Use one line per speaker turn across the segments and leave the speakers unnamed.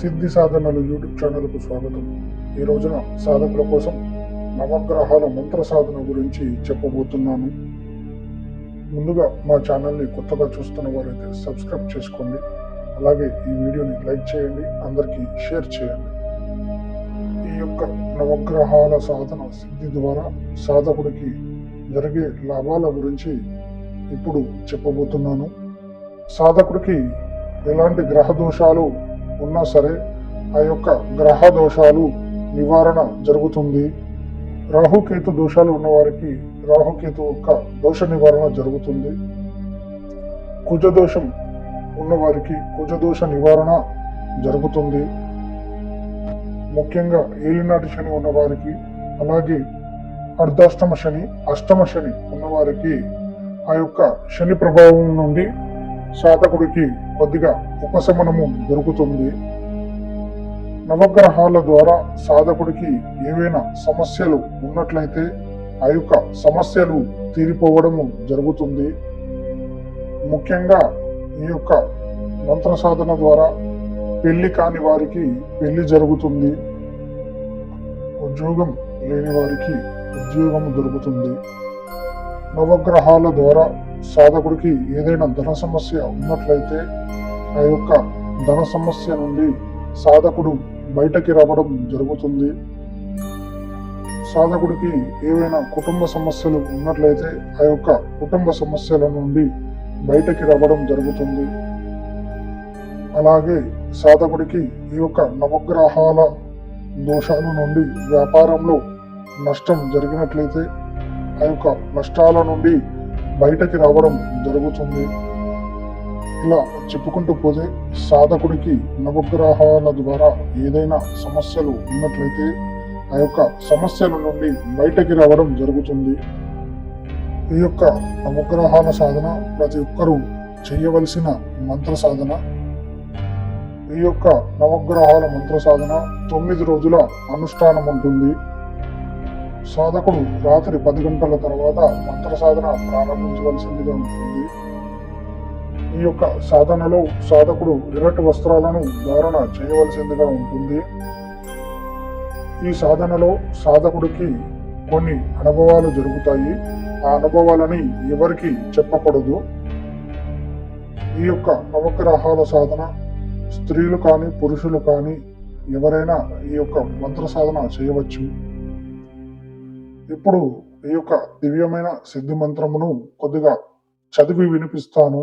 సిద్ధి సాధనలు యూట్యూబ్ ఛానల్కు స్వాగతం. ఈ రోజున సాధకుల కోసం నవగ్రహాల మంత్ర సాధన గురించి చెప్పబోతున్నాను. ముందుగా మా ఛానల్ని కొత్తగా చూస్తున్న వారైతే సబ్స్క్రైబ్ చేసుకోండి. అలాగే ఈ వీడియోని లైక్ చేయండి అందరికీ షేర్ చేయండి. ఈ యొక్క నవగ్రహాల సాధన సిద్ధి ద్వారా సాధకుడికి జరిగే లాభాల గురించి ఇప్పుడు చెప్పబోతున్నాను. సాధకుడికి ఎలాంటి గ్రహ దోషాలు ఉన్నా సరే ఆ యొక్క గ్రహ దోషాలు నివారణ జరుగుతుంది. రాహుకేతు దోషాలు ఉన్నవారికి రాహుకేతు యొక్క దోష నివారణ జరుగుతుంది. కుజ దోషం ఉన్నవారికి కుజ దోష నివారణ జరుగుతుంది. ముఖ్యంగా ఏలినాటి శని ఉన్నవారికి అలాగే అర్ధాష్టమ శని అష్టమ శని ఉన్నవారికి ఆ యొక్క శని ప్రభావం నుండి సాధకుడికి కొద్దిగా ఉపశమనము దొరుకుతుంది. నవగ్రహాల ద్వారా సాధకుడికి ఏవైనా సమస్యలు ఉన్నట్లయితే ఆ యొక్క సమస్యలు తీరిపోవడము జరుగుతుంది. ముఖ్యంగా ఈ యొక్క మంత్ర సాధన ద్వారా పెళ్ళి కాని వారికి పెళ్ళి జరుగుతుంది. ఉద్యోగం లేని వారికి ఉద్యోగం దొరుకుతుంది. నవగ్రహాల ద్వారా సాధకుడికి ఏదైనా ధన సమస్య ఉన్నట్లయితే ఆ యొక్క ధన సమస్య నుండి సాధకుడు బయటకి రావడం జరుగుతుంది. సాధకుడికి ఏవైనా కుటుంబ సమస్యలు ఉన్నట్లయితే ఆ యొక్క కుటుంబ సమస్యల నుండి బయటకి రావడం జరుగుతుంది. అలాగే సాధకుడికి ఈ యొక్క నవగ్రహాల దోషాల నుండి వ్యాపారంలో నష్టం జరిగినట్లయితే ఆ యొక్క నష్టాల నుండి బయటకి రావడం జరుగుతుంది. ఇలా చెప్పుకుంటూ పోతే సాధకుడికి నవగ్రహాల ద్వారా ఏదైనా సమస్యలు ఉన్నట్లయితే ఆ యొక్క సమస్యల నుండి బయటకి రావడం జరుగుతుంది. ఈ యొక్క నవగ్రహాల సాధన ప్రతి ఒక్కరూ చేయవలసిన మంత్ర సాధన. ఈ యొక్క నవగ్రహాల మంత్ర సాధన తొమ్మిది రోజుల అనుష్ఠానం ఉంటుంది. సాధకుడు రాత్రి పది గంటల తర్వాత మంత్ర సాధన ప్రారంభించవలసిందిగా ఉంటుంది. ఈ యొక్క సాధనలో సాధకుడు ఎర్రటి వస్త్రాలను ధారణ చేయవలసిందిగా ఉంటుంది. ఈ సాధనలో సాధకుడికి కొన్ని అనుభవాలు జరుగుతాయి. ఆ అనుభవాలని ఎవరికి చెప్పకూడదు. ఈ యొక్క నవగ్రహాల సాధన స్త్రీలు కానీ పురుషులు కానీ ఎవరైనా ఈ యొక్క మంత్ర సాధన చేయవచ్చు. ఇప్పుడు ఈ యొక్క దివ్యమైన సిద్ధి మంత్రమును కొద్దిగా చదివి వినిపిస్తాను.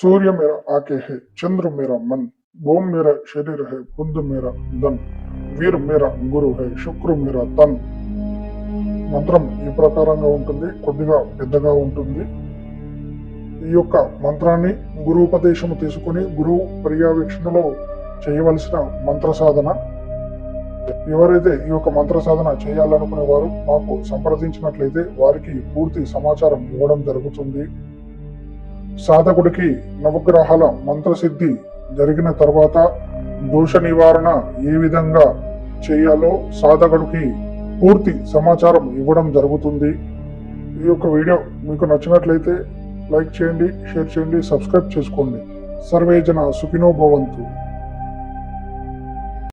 సూర్య మేర ఆకేహే చంద్రు మీర మన్ భూమ్ మీర శరీర హే బుద్ధు మీర ధన్ వీర్ మీర గురు హే శుక్రు మీర తన్. మంత్రం ఈ ప్రకారంగా ఉంటుంది కొద్దిగా పెద్దగా ఉంటుంది. ఈ యొక్క మంత్రాన్ని గురుపదేశము తీసుకుని గురువు పర్యవేక్షణలో చేయవలసిన మంత్ర సాధన ఎవరైతే ఈ యొక్క మంత్ర సాధన చేయాలనుకునే వారు మాకు సంప్రదించినట్లయితే వారికి పూర్తి సమాచారం ఇవ్వడం జరుగుతుంది. సాధకుడికి నవగ్రహాల మంత్రసిద్ధి జరిగిన తర్వాత దోష నివారణ ఏ విధంగా చేయాలో సాధకుడికి పూర్తి సమాచారం ఇవ్వడం జరుగుతుంది. ఈ యొక్క వీడియో మీకు నచ్చినట్లయితే లైక్ చేయండి షేర్ చేయండి సబ్స్క్రైబ్ చేసుకోండి. సర్వే జన సుఖినో భవంతు.